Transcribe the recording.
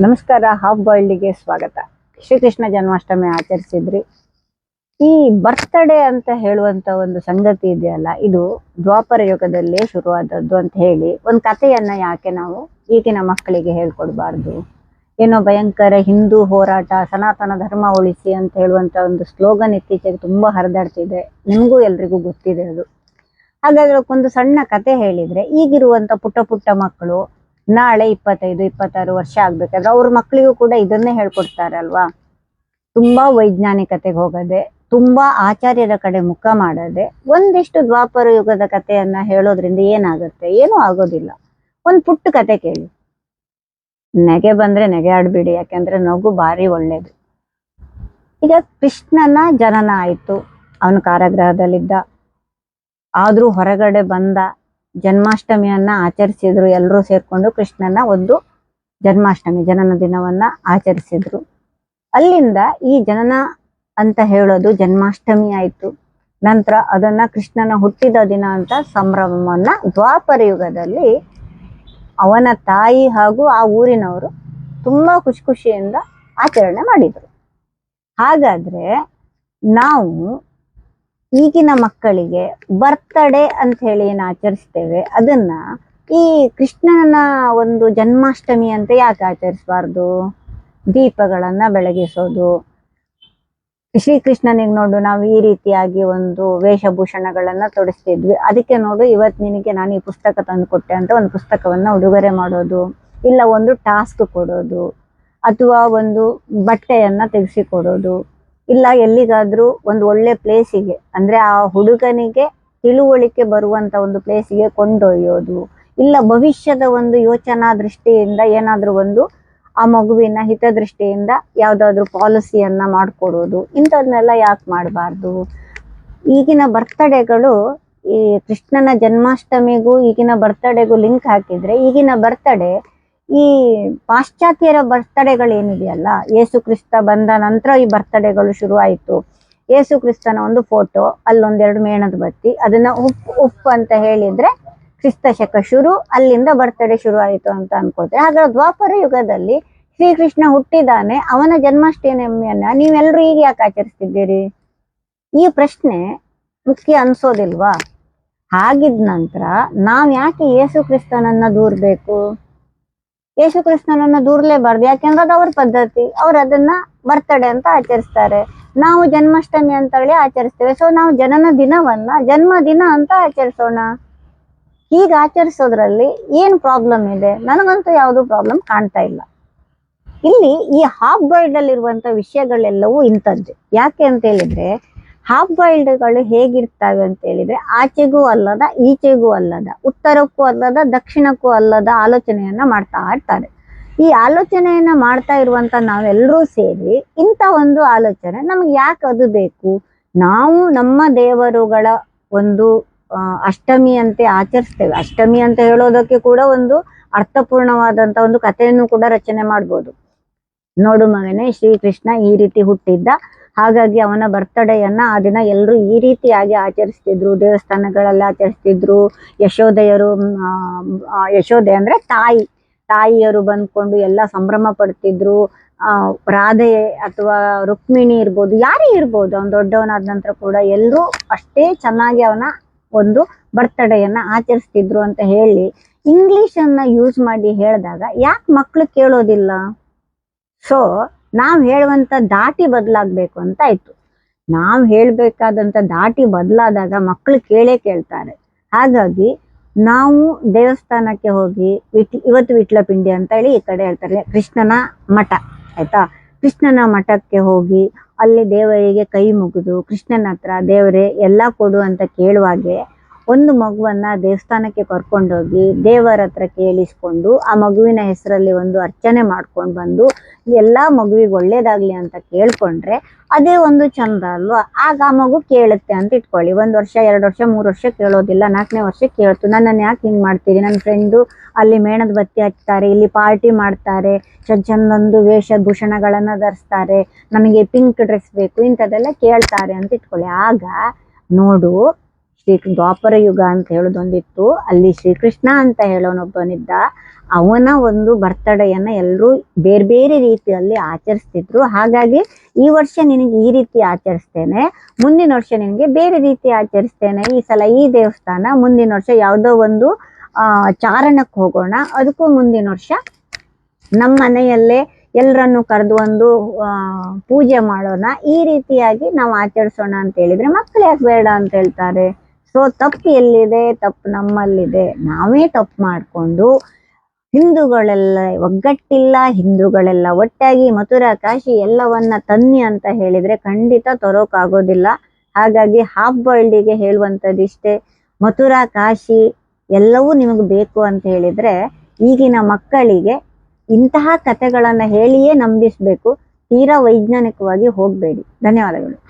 ನಮಸ್ಕಾರ ಹಾಫ್ ಬಾಯ್ಲ್ಡ್ಗೆ ಸ್ವಾಗತ. ಶ್ರೀಕೃಷ್ಣ ಜನ್ಮಾಷ್ಟಮಿ ಆಚರಿಸಿದ್ರಿ. ಈ ಬರ್ತ್ಡೇ ಅಂತ ಹೇಳುವಂತ ಒಂದು ಸಂಗತಿ ಇದೆಯಲ್ಲ, ಇದು ದ್ವಾಪರ ಯುಗದಲ್ಲೇ ಶುರುವಾದದ್ದು ಅಂತ ಹೇಳಿ ಒಂದು ಕಥೆಯನ್ನ ಯಾಕೆ ನಾವು ಈಗಿನ ಮಕ್ಕಳಿಗೆ ಹೇಳ್ಕೊಡ್ಬಾರ್ದು? ಏನೋ ಭಯಂಕರ ಹಿಂದೂ ಹೋರಾಟ, ಸನಾತನ ಧರ್ಮ ಉಳಿಸಿ ಅಂತ ಹೇಳುವಂತ ಒಂದು ಸ್ಲೋಗನ್ ಇತ್ತೀಚೆಗೆ ತುಂಬಾ ಹರಿದಾಡ್ತಿದೆ. ನಿಮಗೂ ಎಲ್ರಿಗೂ ಗೊತ್ತಿದೆ ಅದು. ಹಾಗಾದ್ರೆ ಒಂದು ಸಣ್ಣ ಕತೆ ಹೇಳಿದ್ರೆ, ಈಗಿರುವಂತ ಪುಟ್ಟ ಪುಟ್ಟ ಮಕ್ಕಳು ನಾಳೆ ಇಪ್ಪತ್ತೈದು, ಇಪ್ಪತ್ತಾರು ವರ್ಷ ಆಗ್ಬೇಕಾದ್ರೆ ಅವ್ರ ಮಕ್ಕಳಿಗೂ ಕೂಡ ಇದನ್ನೇ ಹೇಳ್ಕೊಡ್ತಾರೆ ಅಲ್ವಾ ತುಂಬಾ ವೈಜ್ಞಾನಿಕತೆಗೆ ಹೋಗದೆ, ತುಂಬಾ ಆಚಾರ್ಯರ ಕಡೆ ಮುಖ ಮಾಡದೆ, ಒಂದಿಷ್ಟು ದ್ವಾಪರ ಯುಗದ ಕಥೆಯನ್ನ ಹೇಳೋದ್ರಿಂದ ಏನಾಗುತ್ತೆ? ಏನು ಆಗೋದಿಲ್ಲ. ಒಂದ್ ಪುಟ್ಟ ಕತೆ ಕೇಳಿ. ನೆಗೆ ಬಂದ್ರೆ ನೆಗೆ ಆಡ್ಬಿಡಿ, ಯಾಕೆಂದ್ರೆ ನಗು ಭಾರಿ ಒಳ್ಳೇದು. ಈಗ ಕೃಷ್ಣನ ಜನನ ಆಯ್ತು. ಅವನು ಕಾರಾಗೃಹದಲ್ಲಿದ್ದ. ಆದ್ರೂ ಹೊರಗಡೆ ಬಂದ ಜನ್ಮಾಷ್ಟಮಿಯನ್ನ ಆಚರಿಸಿದ್ರು ಎಲ್ಲರೂ ಸೇರ್ಕೊಂಡು ಕೃಷ್ಣನ ಒಂದು ಜನ್ಮಾಷ್ಟಮಿ, ಜನನ ದಿನವನ್ನ ಆಚರಿಸಿದ್ರು. ಅಲ್ಲಿಂದ ಈ ಜನನ ಅಂತ ಹೇಳೋದು ಜನ್ಮಾಷ್ಟಮಿ ಆಯ್ತು. ನಂತರ ಅದನ್ನ ಕೃಷ್ಣನ ಹುಟ್ಟಿದ ದಿನ ಅಂತ ಸಂಭ್ರಮವನ್ನ ದ್ವಾಪರ ಯುಗದಲ್ಲಿ ಅವನ ತಾಯಿ ಹಾಗೂ ಆ ಊರಿನವರು ತುಂಬಾ ಖುಷಿ ಖುಷಿಯಿಂದ ಆಚರಣೆ ಮಾಡಿದ್ರು. ಹಾಗಾದ್ರೆ ನಾವು ಈಗಿನ ಮಕ್ಕಳಿಗೆ ಬರ್ತಡೇ ಅಂತ ಹೇಳಿ ಏನು ಆಚರಿಸ್ತೇವೆ, ಅದನ್ನ ಈ ಕೃಷ್ಣನ ಒಂದು ಜನ್ಮಾಷ್ಟಮಿ ಅಂತ ಯಾಕೆ ಆಚರಿಸಬಾರ್ದು? ದೀಪಗಳನ್ನ ಬೆಳಗಿಸೋದು. ಶ್ರೀಕೃಷ್ಣನಿಗೆ ನೋಡು, ನಾವು ಈ ರೀತಿಯಾಗಿ ಒಂದು ವೇಷಭೂಷಣಗಳನ್ನ ತೊಡಿಸ್ತಿದ್ವಿ. ಅದಕ್ಕೆ ನೋಡು ಇವತ್ತು ನಿನಗೆ ನಾನು ಈ ಪುಸ್ತಕ ತಂದು ಕೊಟ್ಟೆ ಅಂತ ಒಂದು ಪುಸ್ತಕವನ್ನ ಉಡುಗೊರೆ ಮಾಡೋದು, ಇಲ್ಲ ಒಂದು ಟಾಸ್ಕ್ ಕೊಡೋದು, ಅಥವಾ ಒಂದು ಬಟ್ಟೆಯನ್ನ ತೆಗೆಸಿ ಕೊಡೋದು. ಇಲ್ಲ ಎಲ್ಲಿಗಾದ್ರೂ ಒಂದು ಒಳ್ಳೆ ಪ್ಲೇಸಿಗೆ ಅಂದ್ರೆ ಆ ಹುಡುಗನಿಗೆ ತಿಳುವಳಿಕೆ ಬರುವಂತ ಒಂದು ಪ್ಲೇಸಿಗೆ ಕೊಂಡೊಯ್ಯೋದು. ಇಲ್ಲ ಭವಿಷ್ಯದ ಒಂದು ಯೋಚನಾ ದೃಷ್ಟಿಯಿಂದ ಏನಾದ್ರೂ ಒಂದು ಆ ಮಗುವಿನ ಹಿತದೃಷ್ಟಿಯಿಂದ ಯಾವ್ದಾದ್ರು ಪಾಲಿಸಿಯನ್ನ ಮಾಡ್ಕೊಡೋದು. ಇಂಥದ್ನೆಲ್ಲ ಯಾಕೆ ಮಾಡಬಾರ್ದು? ಈಗಿನ ಬರ್ತಡೇಗಳು ಈ ಕೃಷ್ಣನ ಜನ್ಮಾಷ್ಟಮಿಗೂ ಈಗಿನ ಬರ್ತಡೇಗೂ ಲಿಂಕ್ ಹಾಕಿದ್ರೆ ಈಗಿನ ಬರ್ತಡೇ ಈ ಪಾಶ್ಚಾತ್ಯರ ಬರ್ತಡೆಗಳೇನಿದೆಯಲ್ಲ? ಯೇಸು ಕ್ರಿಸ್ತ ಬಂದ ನಂತರ ಈ ಬರ್ತಡೆಗಳು ಶುರುವಾಯಿತು. ಯೇಸು ಕ್ರಿಸ್ತನ ಒಂದು ಫೋಟೋ, ಅಲ್ಲೊಂದೆರಡು ಮೇಣದ ಬತ್ತಿ, ಅದನ್ನ ಉಪ್ ಉಪ್ಪು ಅಂತ ಹೇಳಿದ್ರೆ ಕ್ರಿಸ್ತ ಶಕ ಶುರು, ಅಲ್ಲಿಂದ ಬರ್ತಡೆ ಶುರು ಆಯಿತು ಅಂತ ಅನ್ಕೊಳ್ತೇವೆ. ಹಾಗಾದ್ರೆ ದ್ವಾಪರ ಯುಗದಲ್ಲಿ ಶ್ರೀಕೃಷ್ಣ ಹುಟ್ಟಿದಾನೆ ಅವನ ಜನ್ಮಾಷ್ಟಮಿಯನ್ನ ನೀವೆಲ್ಲರೂ ಈಗ ಯಾಕೆ ಆಚರಿಸ್ತಿದ್ದೀರಿ? ಈ ಪ್ರಶ್ನೆ ಮುಖ್ಯ ಅನ್ಸೋದಿಲ್ವಾ? ಹಾಗಿದ ನಂತರ ನಾವ್ ಯಾಕೆ ಯೇಸು ಕ್ರಿಸ್ತನನ್ನ ದೂರ್ಬೇಕು? ಯೇಸು ಕ್ರಿಸ್ತನನ್ನ ದೂರ್ಲೇಬಾರ್ದು. ಯಾಕೆಂದ್ರೆ ಅದು ಅವ್ರ ಪದ್ಧತಿ. ಅವ್ರು ಅದನ್ನ ಬರ್ತಡೇ ಅಂತ ಆಚರಿಸ್ತಾರೆ. ನಾವು ಜನ್ಮಾಷ್ಟಮಿ ಅಂತ ಹೇಳಿ ಆಚರಿಸ್ತೇವೆ. ಸೊ ನಾವು ಜನನ ದಿನವನ್ನ ಜನ್ಮ ದಿನ ಅಂತ ಆಚರಿಸೋಣ. ಹೀಗೆ ಆಚರಿಸೋದ್ರಲ್ಲಿ ಏನ್ ಪ್ರಾಬ್ಲಮ್ ಇದೆ? ನನಗಂತೂ ಯಾವುದು ಪ್ರಾಬ್ಲಮ್ ಕಾಣ್ತಾ ಇಲ್ಲ. ಇಲ್ಲಿ ಈ ಹಾಫ್ ಅಲ್ಲಿ ಇರುವಂತ ವಿಷಯಗಳೆಲ್ಲವೂ ಇಂಥದ್ದು. ಯಾಕೆ ಅಂತ ಹೇಳಿದ್ರೆ ಹಾಫ್ ಬಾಯ್ಲ್ಡ್ಗಳು ಹೇಗಿರ್ತವೆ ಅಂತ ಹೇಳಿದ್ರೆ ಆಚೆಗೂ ಅಲ್ಲದ, ಈಚೆಗೂ ಅಲ್ಲದ, ಉತ್ತರಕ್ಕೂ ಅಲ್ಲದ, ದಕ್ಷಿಣಕ್ಕೂ ಅಲ್ಲದ ಆಲೋಚನೆಯನ್ನ ಮಾಡ್ತಾ ಇರ್ತಾರೆ. ಈ ಆಲೋಚನೆಯನ್ನ ಮಾಡ್ತಾ ಇರುವಂತ ನಾವೆಲ್ಲರೂ ಸೇರಿ ಇಂಥ ಒಂದು ಆಲೋಚನೆ, ನಮ್ಗೆ ಯಾಕೆ ಅದು ಬೇಕು? ನಾವು ನಮ್ಮ ದೇವರುಗಳ ಒಂದು ಅಷ್ಟಮಿ ಅಂತೆ ಆಚರಿಸ್ತೇವೆ. ಅಷ್ಟಮಿ ಅಂತ ಹೇಳೋದಕ್ಕೆ ಕೂಡ ಒಂದು ಅರ್ಥಪೂರ್ಣವಾದಂತ ಒಂದು ಕಥೆಯನ್ನು ಕೂಡ ರಚನೆ ಮಾಡ್ಬೋದು. ನೋಡು ಮಗನೇ, ಶ್ರೀಕೃಷ್ಣ ಈ ರೀತಿ ಹುಟ್ಟಿದ್ದ. ಹಾಗಾಗಿ ಅವನ ಬರ್ತಡೆಯನ್ನ ಆ ದಿನ ಎಲ್ಲರೂ ಈ ರೀತಿಯಾಗಿ ಆಚರಿಸ್ತಿದ್ರು. ದೇವಸ್ಥಾನಗಳಲ್ಲಿ ಆಚರಿಸ್ತಿದ್ರು. ಯಶೋದೆಯರು ಯಶೋದೆ ಅಂದ್ರೆ ತಾಯಿ. ತಾಯಿಯರು ಬಂದ್ಕೊಂಡು ಎಲ್ಲ ಸಂಭ್ರಮ ಪಡ್ತಿದ್ರು. ರಾಧೆ ಅಥವಾ ರುಕ್ಮಿಣಿ ಇರ್ಬೋದು, ಯಾರೇ ಇರ್ಬೋದು, ಅವ್ನು ದೊಡ್ಡವನಾದ ನಂತರ ಕೂಡ ಎಲ್ಲರೂ ಅಷ್ಟೇ ಚೆನ್ನಾಗಿ ಅವನ ಒಂದು ಬರ್ತಡೆಯನ್ನ ಆಚರಿಸ್ತಿದ್ರು ಅಂತ ಹೇಳಿ. ಇಂಗ್ಲಿಷ್ ಅನ್ನ ಯೂಸ್ ಮಾಡಿ ಹೇಳಿದಾಗ ಯಾಕೆ ಮಕ್ಳು ಕೇಳೋದಿಲ್ಲ? ಸೊ ನಾವ್ ಹೇಳುವಂತ ದಾಟಿ ಬದಲಾಗಬೇಕು ಅಂತ ಆಯ್ತು. ನಾವ್ ಹೇಳ್ಬೇಕಾದಂತ ದಾಟಿ ಬದಲಾದಾಗ ಮಕ್ಕಳು ಕೇಳೇ ಕೇಳ್ತಾರೆ. ಹಾಗಾಗಿ ನಾವು ದೇವಸ್ಥಾನಕ್ಕೆ ಹೋಗಿ ವಿಟ್ ಇವತ್ತು ವಿಟ್ಲ ಪಿಂಡಿ ಅಂತ ಹೇಳಿ ಈ ಕಡೆ ಹೇಳ್ತಾರೆ. ಕೃಷ್ಣನ ಮಠ, ಆಯ್ತಾ? ಕೃಷ್ಣನ ಮಠಕ್ಕೆ ಹೋಗಿ ಅಲ್ಲಿ ದೇವರಿಗೆ ಕೈ ಮುಗಿದು ಕೃಷ್ಣನ ಹತ್ರ ದೇವರೇ ಎಲ್ಲ ಕೊಡು ಅಂತ ಕೇಳುವಾಗೆ ಒಂದು ಮಗುವನ್ನ ದೇವಸ್ಥಾನಕ್ಕೆ ಕರ್ಕೊಂಡೋಗಿ ದೇವರ ಹತ್ರ ಕೇಳಿಸ್ಕೊಂಡು ಆ ಮಗುವಿನ ಹೆಸರಲ್ಲಿ ಒಂದು ಅರ್ಚನೆ ಮಾಡ್ಕೊಂಡು ಬಂದು ಎಲ್ಲ ಮಗುವಿಗೆ ಒಳ್ಳೇದಾಗ್ಲಿ ಅಂತ ಕೇಳ್ಕೊಂಡ್ರೆ ಅದೇ ಒಂದು ಚಂದ ಅಲ್ವಾ? ಆಗ ಆ ಮಗು ಕೇಳುತ್ತೆ ಅಂತ ಇಟ್ಕೊಳ್ಳಿ. ಒಂದ್ ವರ್ಷ, ಎರಡು ವರ್ಷ, ಮೂರು ವರ್ಷ ಕೇಳೋದಿಲ್ಲ. ನಾಲ್ಕನೇ ವರ್ಷ ಕೇಳ್ತು. ನನ್ನನ್ನು ಯಾಕೆ ಹಿಂಗ್ ಮಾಡ್ತೀರಿ? ನನ್ನ ಫ್ರೆಂಡು ಅಲ್ಲಿ ಮೇಣದ ಬತ್ತಿ ಹಚ್ತಾರೆ ಇಲ್ಲಿ ಪಾರ್ಟಿ ಮಾಡ್ತಾರೆ ಚಂದ ಚಂದೊಂದು ವೇಷಭೂಷಣಗಳನ್ನು ಧರಿಸ್ತಾರೆ, ನನಗೆ ಪಿಂಕ್ ಡ್ರೆಸ್ ಬೇಕು, ಇಂಥದ್ದೆಲ್ಲ ಕೇಳ್ತಾರೆ ಅಂತ ಇಟ್ಕೊಳ್ಳಿ. ಆಗ ನೋಡು ಶ್ರೀ ದ್ವಾಪರ ಯುಗ ಅಂತ ಹೇಳೋದೊಂದಿತ್ತು. ಅಲ್ಲಿ ಶ್ರೀಕೃಷ್ಣ ಅಂತ ಹೇಳೋನೊಬ್ಬನಿದ್ದ. ಅವನ ಒಂದು ಬರ್ತಡೆಯನ್ನ ಎಲ್ಲರೂ ಬೇರೆ ಬೇರೆ ರೀತಿಯಲ್ಲಿ ಆಚರಿಸ್ತಿದ್ರು. ಹಾಗಾಗಿ ಈ ವರ್ಷ ನಿನಗೆ ಈ ರೀತಿ ಆಚರಿಸ್ತೇನೆ. ಮುಂದಿನ ವರ್ಷ ನಿನಗೆ ಬೇರೆ ರೀತಿ ಆಚರಿಸ್ತೇನೆ. ಈ ಸಲ ಈ ದೇವಸ್ಥಾನ, ಮುಂದಿನ ವರ್ಷ ಯಾವುದೋ ಒಂದು ಚಾರಣಕ್ಕೆ ಹೋಗೋಣ. ಅದಕ್ಕೂ ಮುಂದಿನ ವರ್ಷ ನಮ್ಮ ಮನೆಯಲ್ಲೇ ಎಲ್ಲರನ್ನು ಕರೆದು ಒಂದು ಪೂಜೆ ಮಾಡೋಣ. ಈ ರೀತಿಯಾಗಿ ನಾವು ಆಚರಿಸೋಣ ಅಂತ ಹೇಳಿದ್ರೆ ಮಕ್ಕಳು ಯಾಕೆ ಬೇಡ ಅಂತ ಹೇಳ್ತಾರೆ. ಸೊ ತಪ್ಪು ಎಲ್ಲಿದೆ? ತಪ್ಪು ನಮ್ಮಲ್ಲಿದೆ. ನಾವೇ ತಪ್ಪು ಮಾಡಿಕೊಂಡು ಹಿಂದೂಗಳೆಲ್ಲ ಒಗ್ಗಟ್ಟಿಲ್ಲ, ಹಿಂದೂಗಳೆಲ್ಲ ಒಟ್ಟಾಗಿ ಮಥುರಾ, ಕಾಶಿ ಎಲ್ಲವನ್ನ ತನ್ನಿ ಅಂತ ಹೇಳಿದ್ರೆ ಖಂಡಿತ ತರೋಕಾಗೋದಿಲ್ಲ. ಹಾಗಾಗಿ ಹಾಫ್ ಬಾಯ್ಲ್ಡಿಗೆ ಹೇಳುವಂಥದ್ದು ಇಷ್ಟೇ. ಮಥುರಾ, ಕಾಶಿ ಎಲ್ಲವೂ ನಿಮಗೆ ಬೇಕು ಅಂತ ಹೇಳಿದ್ರೆ ಈಗಿನ ಮಕ್ಕಳಿಗೆ ಇಂತಹ ಕಥೆಗಳನ್ನು ಹೇಳಿಯೇ ನಂಬಿಸ್ಬೇಕು. ತೀರಾ ವೈಜ್ಞಾನಿಕವಾಗಿ ಹೋಗಬೇಡಿ. ಧನ್ಯವಾದಗಳು.